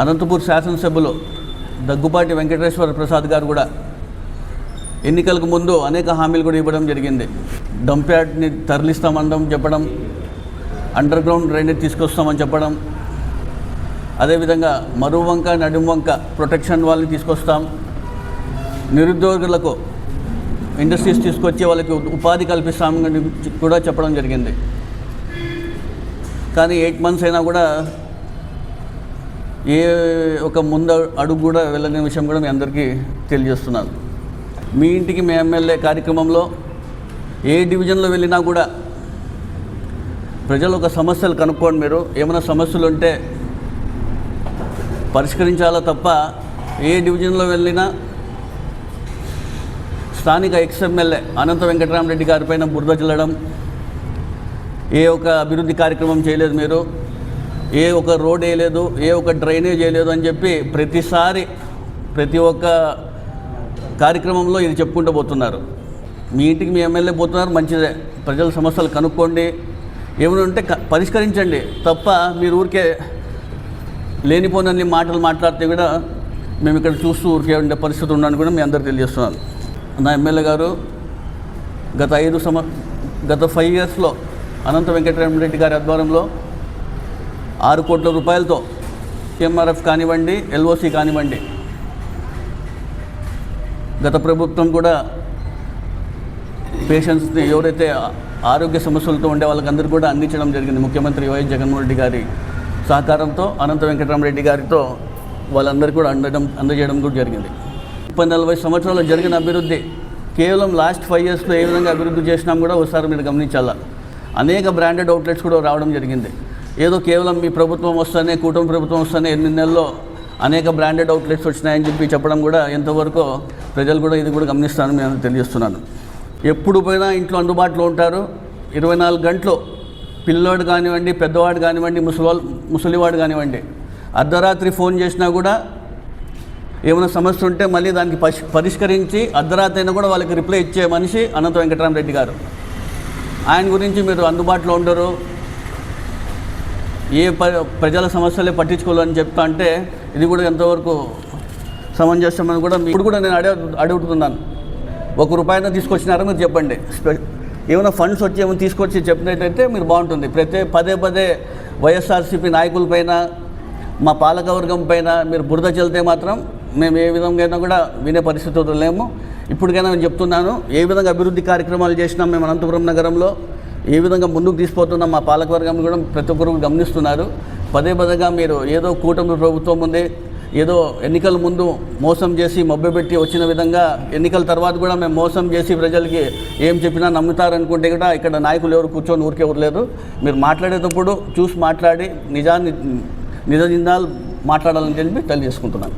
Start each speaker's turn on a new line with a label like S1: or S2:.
S1: అనంతపూర్ శాసనసభ్యులు దగ్గుపాటి వెంకటేశ్వర ప్రసాద్ గారు కూడా ఎన్నికలకు ముందు అనేక హామీలు కూడా ఇవ్వడం జరిగింది. డంప్యార్డ్ని తరలిస్తామనడం చెప్పడం అండర్ గ్రౌండ్ డ్రైనేజ్ తీసుకొస్తామని చెప్పడం అదేవిధంగా మరువంక నడుంవంక ప్రొటెక్షన్ వాళ్ళని తీసుకొస్తాం. నిరుద్యోగులకు ఇండస్ట్రీస్ తీసుకొచ్చి వాళ్ళకి ఉపాధి కల్పిస్తామని కూడా చెప్పడం జరిగింది. కానీ ఎయిట్ మంత్స్ అయినా కూడా ఏ ఒక ముందు అడుగు కూడా వెళ్ళని విషయం కూడా మీ అందరికీ తెలియజేస్తున్నాను. మీ ఇంటికి మీ ఎమ్మెల్యే కార్యక్రమంలో ఏ డివిజన్లో వెళ్ళినా కూడా ప్రజలు ఒక సమస్యలు కనుక్కోండి మీరు. ఏమైనా సమస్యలు ఉంటే పరిష్కరించాలా తప్ప ఏ డివిజన్లో వెళ్ళినా స్థానిక ఎక్స్ఎమ్మెల్యే అనంత వెంకటరామరెడ్డి గారిపైన బురద చల్లడం ఏ ఒక అభివృద్ధి కార్యక్రమం చేయలేదు మీరు. ఏ ఒక రోడ్ వేయలేదు ఏ ఒక డ్రైనేజ్ వేయలేదు అని చెప్పి ప్రతిసారి ప్రతి ఒక్క కార్యక్రమంలో ఇది చెప్పుకుంటూ పోతున్నారు. మీ ఇంటికి మీ ఎమ్మెల్యే పోతున్నారు మంచిదే. ప్రజల సమస్యలు కనుక్కోండి. ఏమైనా ఉంటే క- పరిష్కరించండి. తప్ప మీరు ఊరికే లేనిపోనన్ని మాటలు మాట్లాడితే కూడా మేము ఇక్కడ చూస్తూ ఊరికే ఉండే పరిస్థితి ఉన్నాను కూడా మీ అందరికీ తెలియజేస్తున్నాను. నా ఎమ్మెల్యే గారు గత ఐదు సంవ గత ఫైవ్ ఇయర్స్లో అనంత వెంకటరామరెడ్డి గారి ఆధ్వర్యంలో ఆరు కోట్ల రూపాయలతో ఎంఆర్ఎఫ్ కానివ్వండి ఎల్ఓసి కానివ్వండి. గత ప్రభుత్వం కూడా పేషెంట్స్ని ఎవరైతే ఆరోగ్య సమస్యలతో ఉండే వాళ్ళకందరూ కూడా అందించడం జరిగింది. ముఖ్యమంత్రి వైఎస్ జగన్మోహన్ రెడ్డి గారి సహకారంతో అనంత వెంకటరామరెడ్డి గారితో వాళ్ళందరికీ కూడా అందడం అందజేయడం కూడా జరిగింది. ముప్పై నలభై సంవత్సరాల్లో జరిగిన అభివృద్ధి కేవలం లాస్ట్ ఫైవ్ ఇయర్స్లో ఏ విధంగా అభివృద్ధి చేసినాం కూడా ఒకసారి మీరు గమనించాలా? అనేక బ్రాండెడ్ అవుట్లెట్స్ కూడా రావడం జరిగింది. ఏదో కేవలం మీ ప్రభుత్వం వస్తేనే కూటమి ప్రభుత్వం వస్తేనే ఎన్ని నెలల్లో అనేక బ్రాండెడ్ అవుట్లెట్స్ వచ్చినాయని చెప్పి చెప్పడం కూడా ఎంతవరకు ప్రజలు కూడా ఇది కూడా గమనిస్తారని నేను తెలియజేస్తున్నాను. ఎప్పుడు పోయినా ఇంట్లో అందుబాటులో ఉంటారు. ఇరవై నాలుగు గంటలు పిల్లోడు కానివ్వండి పెద్దవాడు కానివ్వండి ముసలివాళ్ళు ముసలివాడు కానివ్వండి అర్ధరాత్రి ఫోన్ చేసినా కూడా ఏమైనా సమస్య ఉంటే మళ్ళీ దానికి పరి పరిష్కరించి అర్ధరాత్రి అయినా కూడా వాళ్ళకి రిప్లై ఇచ్చే మనిషి అనంత వెంకటరామరెడ్డి గారు. ఆయన గురించి మీరు అందుబాటులో ఉండరు. ఏ ప ప్రజల సమస్యలే పట్టించుకోవాలని చెప్తా అంటే ఇది కూడా ఎంతవరకు సమంజసమని కూడా ఇప్పుడు కూడా నేను అడే అడుగుతున్నాను. ఒక రూపాయినా తీసుకొచ్చినారా మీరు చెప్పండి. ఏమైనా ఫండ్స్ వచ్చి ఏమైనా తీసుకొచ్చి చెప్పినట్టయితే మీరు బాగుంటుంది. ప్రతి పదే పదే వైఎస్ఆర్సీపీ నాయకులపైన మా పాలకవర్గం పైన మీరు బురద చెల్లితే మాత్రం మేము ఏ విధంగా కూడా వినే పరిస్థితుల్లో లేము ఇప్పటికైనా నేను చెప్తున్నాను ఏ విధంగా అభివృద్ధి కార్యక్రమాలు చేసినాం మేము అనంతపురం నగరంలో ఏ విధంగా ముందుకు తీసుకుపోతున్న మా పాలకవర్గం కూడా ప్రతి ఒక్కరు గమనిస్తున్నారు. పదే పదేగా మీరు ఏదో కూటమి ప్రభుత్వం ఉంది ఏదో ఎన్నికల ముందు మోసం చేసి మభ్యపెట్టి వచ్చిన విధంగా ఎన్నికల తర్వాత కూడా మేము మోసం చేసి ప్రజలకి ఏం చెప్పినా నమ్ముతారనుకుంటే కూడా ఇక్కడ నాయకులు ఎవరు కూర్చొని ఊరికే ఊరలేదు. మీరు మాట్లాడేటప్పుడు చూసి మాట్లాడి నిజాన్ని నిజ నిందాలు మాట్లాడాలని చెప్పి తెలియజేసుకుంటున్నాను.